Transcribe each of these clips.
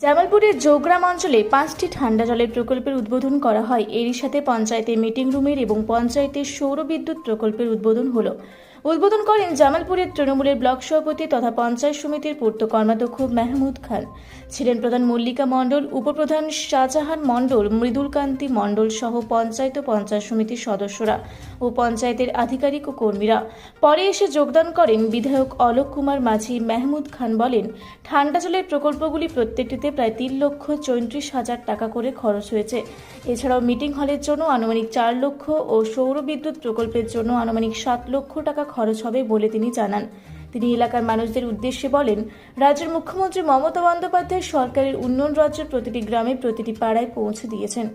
জামালপুরের জোগ্রাম অঞ্চলে পাঁচটি ঠান্ডা জলের প্রকল্পের উদ্বোধন করা হয়। এরই সাথে পঞ্চায়েতের মিটিং রুমের এবং পঞ্চায়েতের সৌর বিদ্যুৎ প্রকল্পের উদ্বোধন হলো। উদ্বোধন করেন জামালপুরের তৃণমূলের ব্লক সভাপতি তথা পঞ্চায়েত সমিতির পূর্ত কর্মাধ্যক্ষ মেহমুদ খান। ছিলেন প্রধান মল্লিকা মণ্ডল, উপপ্রধান শাহজাহান মণ্ডল, মৃদুলকান্তি মণ্ডল সহ পঞ্চায়েত ও পঞ্চায়েত সমিতির সদস্যরা ও পঞ্চায়েতের আধিকারিক ও কর্মীরা। পরে এসে যোগদান করেন বিধায়ক অলোক কুমার মাঝি, মেহমুদ খান বলেন, ঠান্ডা জলের প্রকল্পগুলি প্রত্যেকটিতে প্রায় তিন লক্ষ চৌত্রিশ হাজার টাকা করে খরচ হয়েছে। এছাড়াও মিটিং হলের জন্য আনুমানিক চার লক্ষ ও সৌর বিদ্যুৎ প্রকল্পের জন্য আনুমানিক সাত লক্ষ টাকা খরচ হবে বলে তিনি জানান। তিনি এলাকার মানুষদের উদ্দেশ্যে বলেন, রাজ্যের মুখ্যমন্ত্রী মমতা বন্দ্যোপাধ্যায় সরকারের উন্নয়ন রাজ্যের প্রতিটি গ্রামে প্রতিটি পাড়ায় পৌঁছে দিয়েছেন।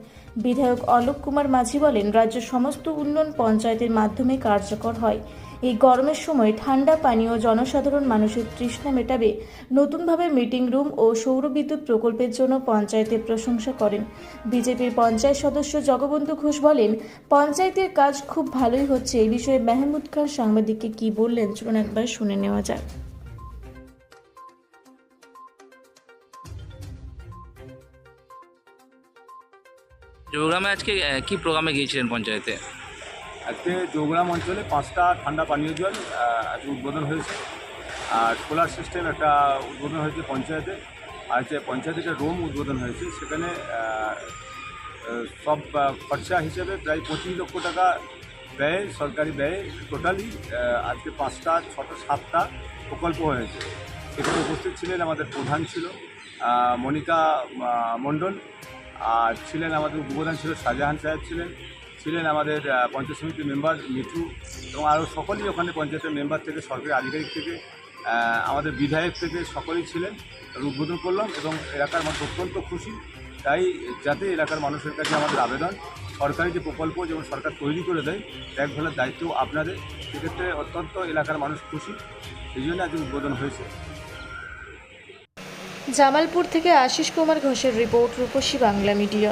বিধায়ক অলোক কুমার মাঝি বলেন, রাজ্যের সমস্ত উন্নয়ন পঞ্চায়েতের মাধ্যমে কার্যকর হয়। এই গরমের সময় ঠান্ডা পানীয় জনসাধারণ মানুষের তৃষ্ণা মেটাবে। নতুনভাবে মিটিং রুম ও সৌরবিদ্যুৎ প্রকল্পের জন্য পঞ্চায়েতের প্রশংসা করেন। বিজেপির পঞ্চায়েত সদস্য জগবন্ধু ঘোষ বলেন, পঞ্চায়েতের কাজ খুব ভালোই হচ্ছে। এই বিষয়ে মেহমুদ খান সাংবাদিককে কি বললেন? চলুন একবার শুনে নেওয়া যাক। যোগগ্রামে আজকে কি প্রোগ্রামে গিয়েছিলেন পঞ্চায়েতে? আজকে যোগগ্রাম অঞ্চলে পাঁচটা ঠান্ডা পানীয় জল আজকে উদ্বোধন হয়েছে। আর সোলার সিস্টেম একটা উদ্বোধন হয়েছে পঞ্চায়েতে। আর যে পঞ্চায়েতে একটা রুম উদ্বোধন হয়েছে, সেখানে সব খরচা হিসেবে প্রায় পঁচিশ লক্ষ টাকা ব্যয়, সরকারি ব্যয় টোটালি আজকে পাঁচটা, ছটা, সাতটা প্রকল্প হয়েছে। সেখানে উপস্থিত ছিলেন আমাদের প্রধান ছিল মনিকা মণ্ডল। আর ছিলেন আমাদের উপপ্রধান ছিল শাহজাহান সাহেব ছিলেন। ছিলেন আমাদের পঞ্চায়েত সমিতির মেম্বার মিঠু এবং আরও সকলেই ওখানে পঞ্চায়েতের মেম্বার থেকে, সরকারি আধিকারিক থেকে আমাদের বিধায়ক থেকে সকলেই ছিলেন, উদ্বোধন করলাম এবং এলাকার মানুষ অত্যন্ত খুশি। তাই যাতে এলাকার মানুষের কাছে আমাদের আবেদন, সরকারি যে প্রকল্প যেমন সরকার তৈরি করে দেয় এক ভেলার দায়িত্ব আপনাদের। সেক্ষেত্রে অত্যন্ত এলাকার মানুষ খুশি সেই জন্য আজকে উদ্বোধন হয়েছে। জামালপুর থেকে আশিস কুমার ঘোষের রিপোর্ট রূপসী বাংলা মিডিয়া।